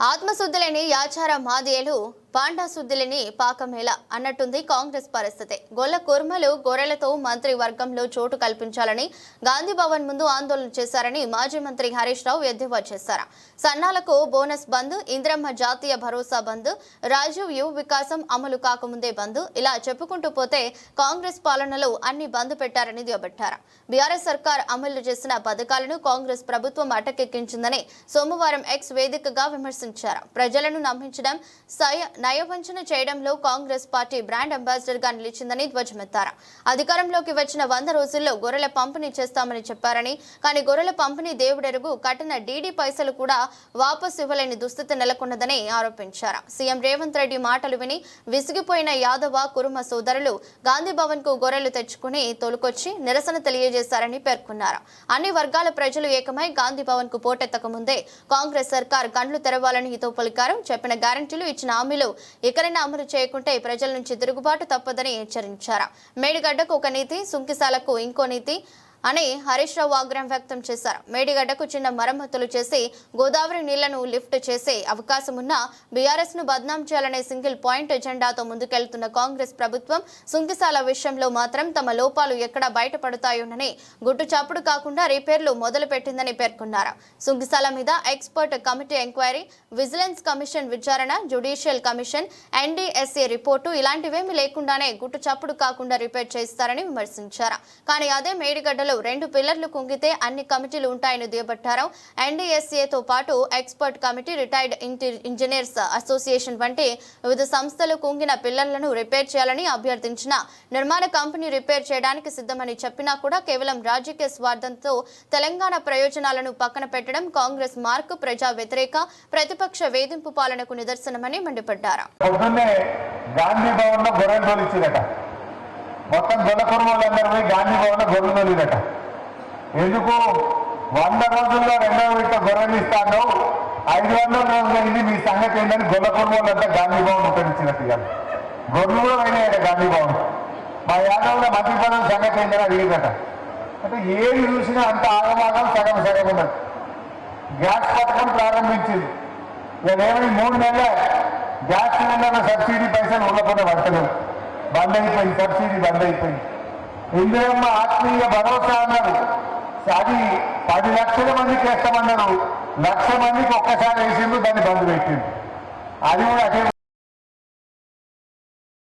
ఆత్మశుద్ధులేని Yachara మాదేలు panda సుద్దులేని పాకమేళ అన్నట్టుంది కాంగ్రెస్ పరిస్థితి. గొల్ల కుర్మలు గొర్రెలతో మంత్రి వర్గంలో చోటు కల్పించాలని గాంధీ భవన్ ముందు ఆందోళన చేశారని మాజీ మంత్రి హరీష్ రావు ఎద్దేవా చేశారు. సన్నాలకు బోనస్ బంద్ ఇంద్రమ్మ జాతీయ భరోసా బంద్ రాజీవ్ యువ వికాసం అమలు కాకముందే బంద్. ఇలా చెప్పుకుంటూ పోతే కాంగ్రెస్ పాలనలో అన్ని బంద్ పెట్టారని దుయ్యబట్టారు. బీఆర్ఎస్ సర్కార్ అమలు చేసిన పథకాలను కాంగ్రెస్ ప్రభుత్వం అటకెక్కించిందని సోమవారం ఎక్స్ వేదికగా విమర్శించారు. ప్రజలను నమ్మించడం సయ నయవంచన చేయడంలో కాంగ్రెస్ పార్టీ బ్రాండ్ అంబాసిడర్గా నిలిచిందని ధ్వజమెత్తారు. అధికారంలోకి వచ్చిన వంద రోజుల్లో గొర్రెల పంపిణీ చేస్తామని చెప్పారని కానీ గొర్రెల పంపిణీ దేవుడెరుగు కట్టిన డీడీ పైసలు కూడా వాపసు ఇవ్వలేని దుస్థితి నెలకొన్నదని ఆరోపించారు. సీఎం రేవంత్ రెడ్డి మాటలు విని విసిగిపోయిన యాదవ కురుమ సోదరులు గాంధీ భవన్కు గొర్రెలు తెచ్చుకుని తోలుకొచ్చి నిరసన తెలియజేశారని పేర్కొన్నారు. అన్ని వర్గాల ప్రజలు ఏకమై గాంధీ భవన్కు పోటెత్తక ముందే కాంగ్రెస్ సర్కార్ కండ్లు తెరవాలని హితో పలికారు. చెప్పిన గ్యారంటీలు ఇచ్చిన హామీలు ఎక్కడైనా అమలు చేయకుంటే ప్రజల నుంచి తిరుగుబాటు తప్పదని హెచ్చరించారు. మేడిగడ్డకు ఒక నీతి సుంకిసాలకు ఇంకో నీతి అని హరీష్ రావు ఆగ్రహం వ్యక్తం చేశారు. మేడిగడ్డకు చిన్న మరమ్మతులు చేసి గోదావరి నీళ్ళను లిఫ్ట్ చేసే అవకాశం ఉన్న బీఆర్ఎస్ను బద్నాం చేయాలనే సింగిల్ పాయింట్ ఎజెండాతో ముందుకెళ్తున్న కాంగ్రెస్ ప్రభుత్వం సుంకిసాల విషయంలో మాత్రం తమ లోపాలు ఎక్కడ బయటపడతాయోనని గుట్టుచాపుడు కాకుండా రిపేర్లు మొదలుపెట్టిందని పేర్కొన్నారు. సుంకిసాల మీద expert committee enquiry vigilance commission విచారణ జ్యుడిషియల్ కమిషన్ ఎన్డీఎస్ఏ రిపోర్టు ఇలాంటివేమీ లేకుండానే గుట్టు చప్పుడు కాకుండా రిపేర్ చేస్తారని విమర్శించారు. కానీ అదే మేడిగడ్డలో రెండు పిల్లర్లు కుంగితే అన్ని కమిటీలు ఉంటాయని దుయ్యబట్టారు ఎన్డీఎస్ఏతో పాటు ఎక్స్పర్ట్ కమిటీ రిటైర్డ్ ఇంటి- ఇంజనీర్స్ అసోసియేషన్ వంటి వివిధ సంస్థలు కుంగిన పిల్లర్లను రిపేర్ చేయాలని అభ్యర్థించిన నిర్మాణ కంపెనీ రిపేర్ చేయడానికి సిద్ధమని చెప్పినా కూడా కేవలం రాజకీయ స్వార్థంతో తెలంగాణ ప్రయోజనాలను పక్కన పెట్టడం కాంగ్రెస్ మార్కు ప్రజా వ్యతిరేక ప్రతిపక్ష వేధింపు పాలనకు నిదర్శనమని మండిపడ్డారు. గాంధీ భవన్లో గొర్రెలు ఇచ్చిందట మొత్తం గొల్ల కుటుంబాలందరూ పోయి గాంధీ భవన్లో ఎందుకు? వంద రోజుల్లో రెండవ విడత గొర్రెలిస్తాను ఐదు వందల రోజులు అయింది మీ సంగతి ఏంటని గొల్ల కుటుంబాలంతా గాంధీ భవన్ ఉపయోగించినట్టు ఇవాళ గొర్రెలు కూడా అయినాయట గాంధీ భవన్. మా యాదవుల మంత్రి పదవి సంగతి ఏంటని అడిగిందట అంటే ఏది చూసినా అంత ఆగమాగం సగం సగం ఉన్నది. గ్యాస్ పథకం ప్రారంభించింది. ఏమైనా మూడు నెలలే. గ్యాస్ సిలిండర్ల సబ్సిడీ పైసలు ఉండకుండా పడతలేదు. బంద్ అయిపోయింది సబ్సిడీ బంద్ అయిపోయింది ఇందిరమ్మ ఆత్మీయ భరోసా అన్నారు. అది పది లక్షల మందికి వేస్తామన్నారు లక్ష మందికి ఒక్కసారి వేసిండు దాన్ని బంద్ పెట్టింది అది కూడా అదే